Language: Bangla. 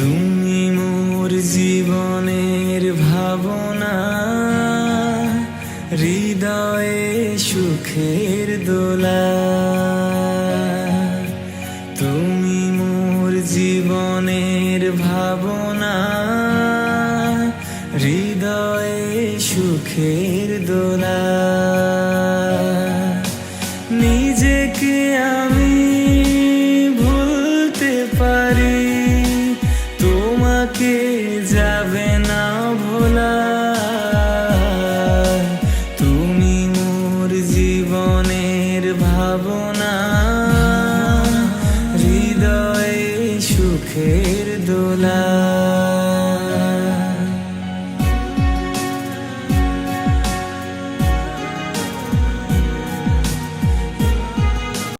তুমি মোর জীবনের ভাবনা, হৃদয়ে সুখের দোলা। তুমি মোর জীবনের ভাবনা, হৃদয়ে সুখের দোলা। নিজেকে আমি তোমাকে যাবে না ভোলা তুমি মোর জীবনের ভাবনা হৃদয়ে সুখের দোলা।